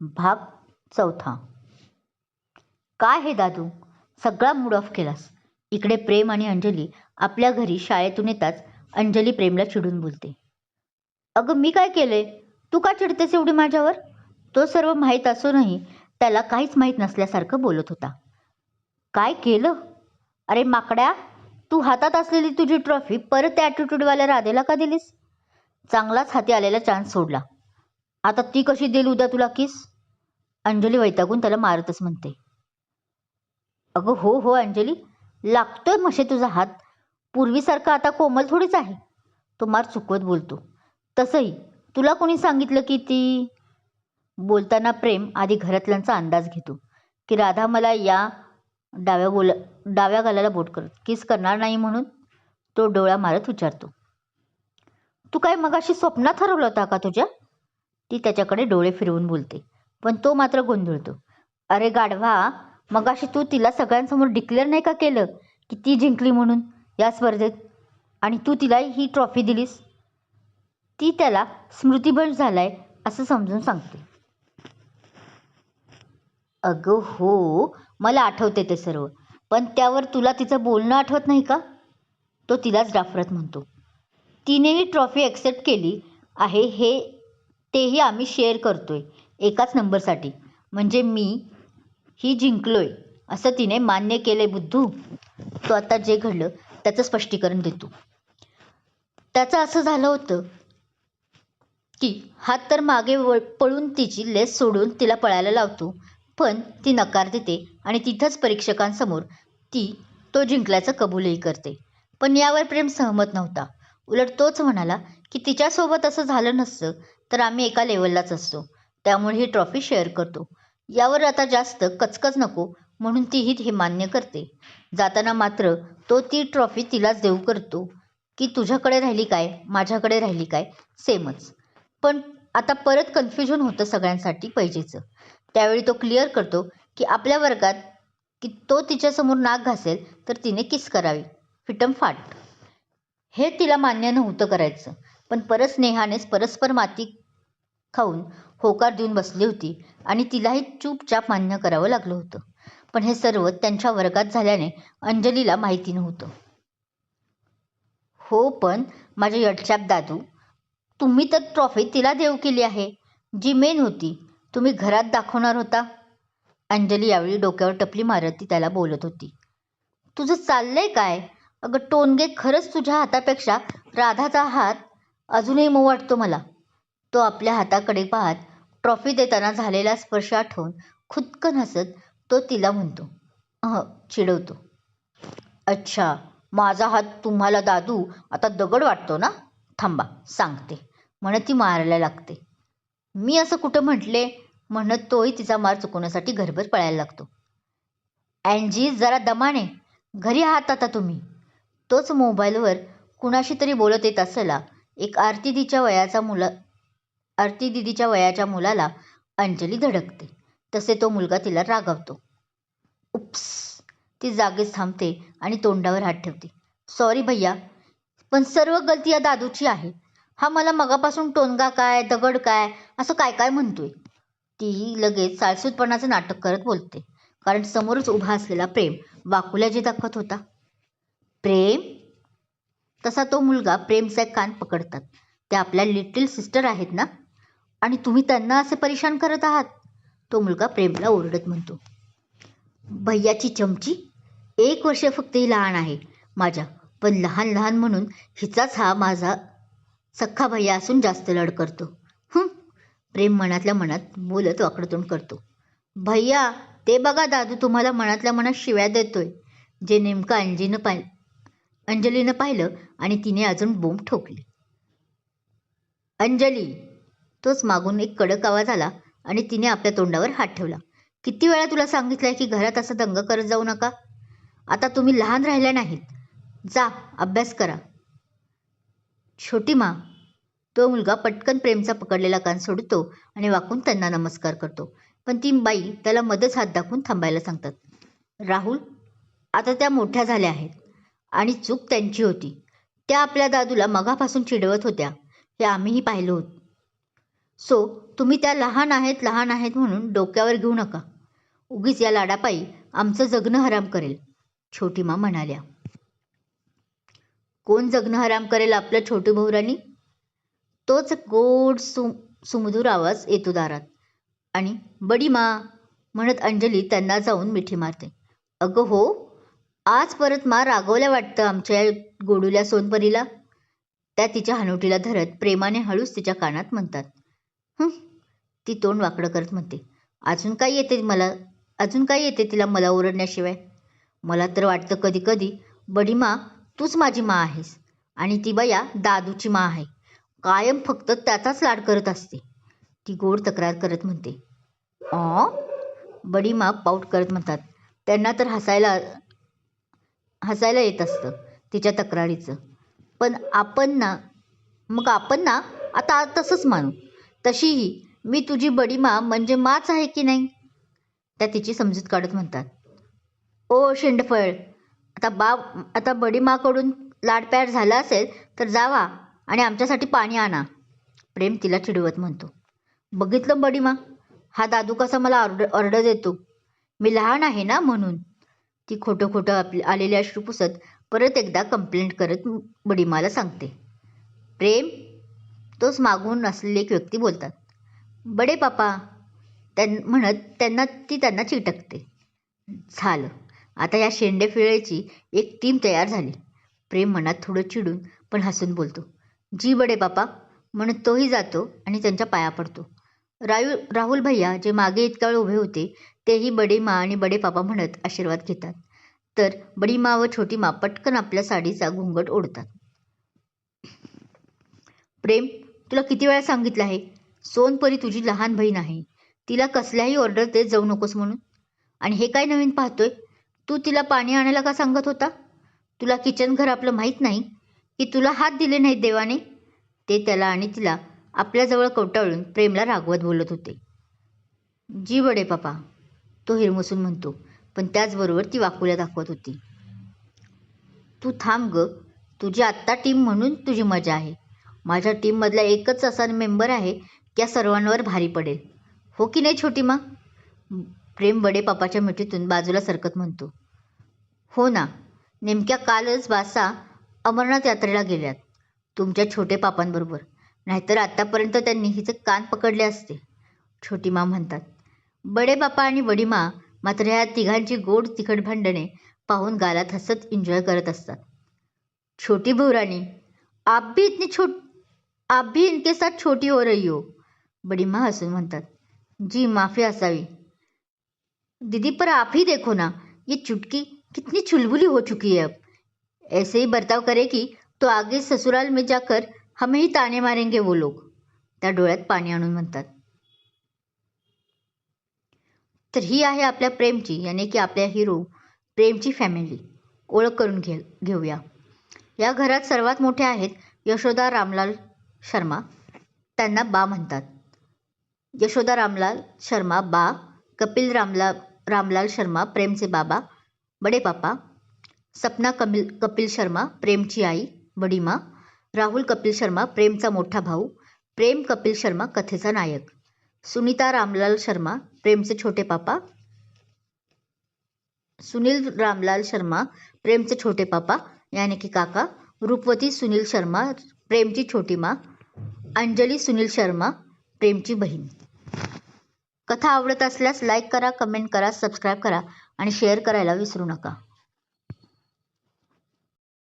भाग चौथा. काय हे दादू? सगळा मूड ऑफ केलास. इकडे प्रेम आणि अंजली आपल्या घरी शाळेतून येताच अंजली प्रेमला चिडून बोलते. अगं मी काय केलंय? तू का चिडतेस एवढी माझ्यावर? तो सर्व माहीत असूनही त्याला काहीच माहीत नसल्यासारखं बोलत होता. काय केलं? अरे माकड्या तू हातात असलेली तुझी ट्रॉफी परत त्या ॲटिट्यूडवाल्या राधेला का दिलीस? चांगलाच हाती आलेला चान्स सोडला. आता ती कशी देईल उद्या तुला किस अंजली वैतागून त्याला मारतच म्हणते. अगं हो हो अंजली लागतोय मशे तुझा हात. पूर्वीसारखा आता कोमल थोडीच आहे. तो मार चुकवत बोलतो. तसंही तुला कोणी सांगितलं की ती? बोलताना प्रेम आधी घरातल्यांचा अंदाज घेतो. की राधा मला या डाव्या बोला डाव्या गालाला बोट करत. किस करणार नाही म्हणून तो डोळा मारत विचारतो. तू काय मग अशी स्वप्नात हरवलं होता का तुझ्या? ती त्याच्याकडे डोळे फिरवून बोलते. पण तो मात्र गोंधळतो. अरे गाढवा मगाशी तू तिला सगळ्यांसमोर डिक्लेअर नाही का केलं? की ती जिंकली म्हणून या स्पर्धेत? आणि तू तिला ही ट्रॉफी दिलीस? ती त्याला स्मृतिभंश झालाय असं समजून सांगते. अगं हो मला आठवते ते सर्व. पण त्यावर तुला तिचं बोलणं आठवत नाही का? तो तिलाच डाफरत म्हणतो. तिनेही ट्रॉफी ॲक्सेप्ट केली आहे हे तेही आम्ही शेअर करतोय. एकाच नंबरसाठी. म्हणजे मी ही जिंकलोय असं तिने मान्य केले बुद्धू. तो आता जे घडलं त्याचं स्पष्टीकरण देतो. त्याचं असं झालं होतं की हात तर मागे वळ पळून तिची लेस सोडून तिला पळायला लावतो पण ती नकार देते आणि तिथंच परीक्षकांसमोर ती तो जिंकल्याचं कबूलही करते. पण यावर प्रेम सहमत नव्हता. उलट तोच म्हणाला की तिच्यासोबत असं झालं नसतं तर आम्ही एका लेवललाच असतो. त्यामुळे ही ट्रॉफी शेअर करतो. यावर आता जास्त कचकच नको म्हणून तीही हे मान्य करते. जाताना मात्र तो ती ट्रॉफी तिलाच देऊ करतो. की तुझ्याकडे राहिली काय? माझ्याकडे राहिली काय? सेमच. पण आता परत कन्फ्युजन होतं सगळ्यांसाठी पैजेचं त्यावेळी तो क्लिअर करतो की आपल्या वर्गात की तो तिच्यासमोर नाक घासेल तर तिने किस करावी? फिटम फाट. हे तिला मान्य नव्हतं करायचं. पण परत स्नेहानेच परस्पर माती खाऊन होकार देऊन बसली होती आणि तिलाही चूपचाप मान्य करावं लागलं होतं. पण हे सर्व त्यांच्या वर्गात झाल्याने अंजलीला माहिती नव्हतं. हो पण माझे यटछाप दादू तुम्ही तर ट्रॉफी तिला देऊ केली आहे जी मेन होती. तुम्ही घरात दाखवणार होता. अंजली यावेळी डोक्यावर टपली मारत ती त्याला बोलत होती. तुझं चाललंय काय? अगं टोनगे खरंच तुझ्या हातापेक्षा राधाचा हात अजूनही मऊ वाटतो मला. तो आपल्या हाताकडे पाहत ट्रॉफी देताना झालेला स्पर्श आठवून खुदकन हसत तो तिला म्हणतो अह चिडवतो. अच्छा माझा हात तुम्हाला दादू आता दगड वाटतो ना? थांबा सांगते. म्हणत ती मारायला लागते. मी असं कुठं म्हटले? म्हणत तोही तिचा मार चुकवण्यासाठी घरभर पळायला लागतो. अँजी जरा दमाने घरी आहात आता तुम्ही? तोच मोबाईलवर कुणाशी तरी बोलत येत असला एक आरती तिच्या वयाचा मुला आरती दिदीच्या वयाच्या मुलाला अंजली धडकते. तसे तो मुलगा तिला रागावतो. उप्स ती जागेच थांबते आणि तोंडावर हात ठेवते. सॉरी भैया पण सर्व गलती या दादूची आहे. हा मला मगापासून टोनगा काय दगड काय असं काय काय म्हणतोय? ती लगेच साळसूतपणाचं नाटक करत बोलते. कारण समोरच उभा असलेला प्रेम वाकुल्या जे दाखवत होता. प्रेम? तसा तो मुलगा प्रेमचे कान पकडतात. ते आपल्या लिटिल सिस्टर आहेत ना? आणि तुम्ही त्यांना असे परेशान करत आहात? तो मुलगा प्रेमला ओरडत म्हणतो. भैयाची चमची? एक वर्ष फक्त ही लहान आहे माझ्या पण लहान लहान म्हणून हिचाच हा माझा सख्खा भैया असून जास्त लढ करतो. हं? प्रेम मनातल्या मनात बोलत वाकडतोंड करतो. भैया ते बघा दादू तुम्हाला मनातल्या मनात शिव्या देतोय. जे नेमकं अंजीनं पाहि अंजलीनं पाहिलं आणि तिने अजून बोंब ठोकली. अंजली तोच मागून एक कडक आवाज आला आणि तिने आपल्या तोंडावर हात ठेवला. किती वेळा तुला सांगितलंय की घरात असं दंग करत जाऊ नका? आता तुम्ही लहान राहिल्या नाहीत. जा अभ्यास करा. छोटी मा. तो मुलगा पटकन प्रेमचा पकडलेला कान सोडतो आणि वाकून त्यांना नमस्कार करतो. पण ती बाई त्याला मध्येच हात दाखवून थांबायला सांगतात. राहुल आता त्या मोठ्या झाल्या आहेत आणि चूक त्यांची होती. त्या आपल्या दादूला मगापासून चिडवत होत्या. हे आम्हीही पाहिलो होतो. सो तुम्ही त्या लहान आहेत लहान आहेत म्हणून डोक्यावर घेऊ नका. उगीच या लाडापायी आमचं जगणं हराम करेल छोटी मा म्हणाल्या. कोण जगणं हराम करेल आपल्या छोटी भाऊरांनी तोच गोड सु सुमधूर आवाज येतो दारात. आणि बडी मा म्हणत अंजली त्यांना जाऊन मिठी मारते. अगं हो आज परत मा रागवल्या वाटतं आमच्या या गोडूल्या सोनपरीला? त्या तिच्या हनुटीला धरत प्रेमाने हळूच तिच्या कानात म्हणतात. ती तोंड वाकडं करत म्हणते अजून काय येते मला अजून काय येते तिला मला ओरडण्याशिवाय? मला तर वाटतं कधी कधी बडी मा तूच माझी मा आहेस आणि ती बया दादूची मा आहे. कायम फक्त त्याचाच लाड करत असते. ती गोड तक्रार करत म्हणते ऑ बडी मा पाऊट करत म्हणतात त्यांना तर हसायला हसायला येत असतं तिच्या तक्रारीचं. पण आपण ना मग आपण ना आता तसंच मानू. तशीही मी तुझी बडी मा म्हणजे माच आहे की नाही? त्या तिची समजूत काढत म्हणतात. ओ शेंडफळ आता बा आता बडी माकडून लाडप्याड झाला असेल तर जावा आणि आमच्यासाठी पाणी आणा. प्रेम तिला चिडवत म्हणतो. बघितलं बडी मा हा दादू कसा मला ऑर्डर ऑर्डर देतो. मी लहान आहे ना म्हणून. ती खोटं खोटं आपली आलेली अश्रू पुसत परत एकदा कंप्लेंट करत बडीमाला सांगते. प्रेम तोच मागून असलेली एक व्यक्ती बोलतात. बडे पापा त्यां म्हणत त्यांना ती त्यांना चिटकते. झालं. आता या शेंडे फिळेची एक टीम तयार झाली. प्रेम मनात थोडं चिडून पण हसून बोलतो. जी बडे बापा म्हणत तोही जातो आणि त्यांच्या पाया पडतो. रायू राहुल भैया जे मागे इतका वेळ उभे होते तेही बडे मा आणि बडे पापा म्हणत आशीर्वाद घेतात. तर बडी मा व छोटी मा पटकन आपल्या साडीचा घुंगट ओढतात. प्रेम तुला किती वेळा सांगितलं आहे? सोनपरी तुझी लहान बहीण आहे. तिला कसल्याही ऑर्डर देत जाऊ नकोस म्हणून. आणि हे काय नवीन पाहतोय? तू तिला पाणी आणायला का सांगत होता? तुला किचन घर आपलं माहीत नाही की तुला हात दिले नाहीत देवाने? ते त्याला आणि तिला आपल्याजवळ कवटाळून प्रेमला रागवत बोलत होते. जी बडे पापा तो हिरमसून म्हणतो पण त्याचबरोबर ती वाकुल्या दाखवत होती. तू थांब ग. तुझी आत्ता टीम म्हणून तुझी मजा आहे. माझ्या टीममधला एकच असा मेंबर आहे त्या सर्वांवर भारी पडेल. हो की नाही छोटी मा? प्रेम बडे पापाच्या मिठीतून बाजूला सरकत म्हणतो. हो ना नेमक्या कालच बासा अमरनाथ यात्रेला गेल्यात तुमच्या छोटे पापांबरोबर. नाहीतर आत्तापर्यंत त्यांनी हिचे कान पकडले असते. छोटी मा म्हणतात बडे बापा आणि बडी मा मात्र ह्या तिघांची गोड तिखट भांडणे पाहून गालात हसत एन्जॉय करत असतात. छोटी भुराणी आप भी इतनी छोट आप भी इनके साथ छोटी हो रही हो बड़ी माँ हंसून म्हणतात. जी माफी असावी. दीदी पर आप ही देखो ना ये चुटकी कितनी चुलबुली हो चुकी है अब. ऐसे ही बर्ताव करेगी तो आगे ससुराल में जाकर हमें ही ताने मारेंगे वो लोग त्या डोळ्यात पाणी आणून म्हणतात. तर ही आहे आपल्या प्रेमची याने की आपल्या हिरो प्रेमची फॅमिली ओळख करून घे घेऊया. या घरात सर्वात मोठे आहेत यशोदा रामलाल शर्मा. त्यांना बा म्हणतात. यशोदा रामलाल शर्मा बा. कपिल रामला रामलाल शर्मा प्रेमचे बाबा. बडे पापा. सपना कमिल कपिल शर्मा प्रेमची आई. बडीमा राहुल कपिल शर्मा प्रेमचा मोठा भाऊ. प्रेम कपिल शर्मा कथेचा नायक. सुनीता रामलाल शर्मा प्रेमचे छोटे पापा. सुनील रामलाल शर्मा प्रेमचे छोटे पापा. यानी की काका. रूपवती सुनील शर्मा प्रेमची छोटी माँ. अंजली सुनील शर्मा प्रेमची बहीण. कथा आवडत असल्यास लाईक करा कमेंट करा सबस्क्राईब करा आणि शेअर करायला विसरू नका.